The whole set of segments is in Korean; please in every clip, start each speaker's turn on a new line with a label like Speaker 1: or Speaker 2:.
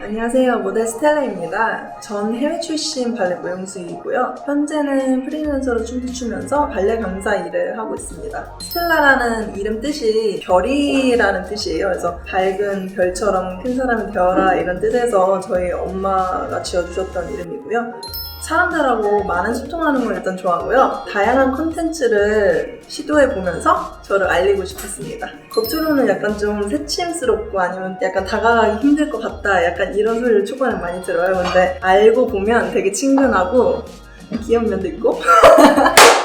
Speaker 1: 안녕하세요. 모델 스텔라입니다. 전 해외 출신 발레 무용수이고요. 현재는 프리랜서로 춤도 추면서 발레 강사 일을 하고 있습니다. 스텔라라는 이름 뜻이 별이라는 뜻이에요. 그래서 밝은 별처럼 큰 사람이 되어라 이런 뜻에서 저희 엄마가 지어주셨던 이름이고요. 사람들하고 많은 소통하는 걸 일단 좋아하고요. 다양한 콘텐츠를 시도해 보면서 저를 알리고 싶었습니다. 겉으로는 약간 좀 새침스럽고 아니면 약간 다가가기 힘들 것 같다. 약간 이런 소리를 초반에 많이 들어요. 근데 알고 보면 되게 친근하고 귀여운 면도 있고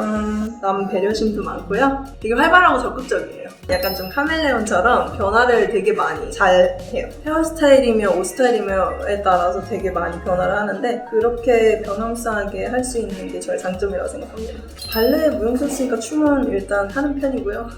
Speaker 1: 음, 남 배려심도 많고요. 되게 활발하고 적극적이에요. 약간 좀 카멜레온처럼 변화를 되게 많이 잘 해요. 헤어스타일이며 옷 스타일이며에 따라서 되게 많이 변화를 하는데 그렇게 변화무쌍하게 할 수 있는 게 저의 장점이라고 생각합니다. 발레 무용선수니까 춤은 일단 하는 편이고요.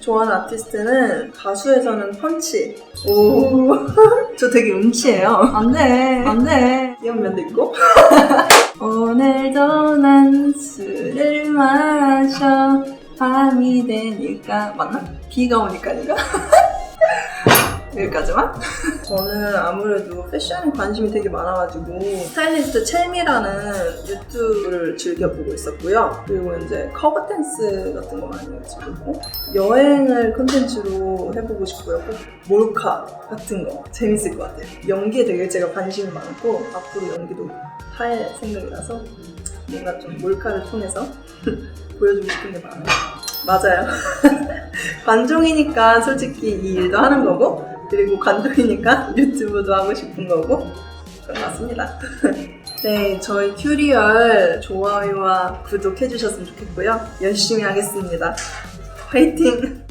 Speaker 1: 좋아하는 아티스트는 가수에서는 펀치. 오. 저 되게 음치예요. 안 돼. 안 돼. 귀여운 면도 있고. 오늘도 난 술을 마셔. 밤이 되니까. 맞나? 비가 오니까인가? 여기까지만? 저는 아무래도 패션에 관심이 되게 많아가지고 스타일리스트 첼미라는 유튜브를 즐겨보고 있었고요. 그리고 이제 커버 댄스 같은 거 많이 즐기고 여행을 컨텐츠로 해보고 싶고요. 꼭 몰카 같은 거 재밌을 것 같아요. 연기에 되게 제가 관심이 많고 앞으로 연기도 할 생각이라서 뭔가 좀 몰카를 통해서 보여주고 싶은 게 많아요. 맞아요. 관종이니까 솔직히 이 일도 하는 거고 그리고 관종이니까 유튜브도 하고 싶은 거고 그런 것 같습니다. 네, 저희 큐리얼 좋아요와 구독해 주셨으면 좋겠고요. 열심히 하겠습니다. 화이팅!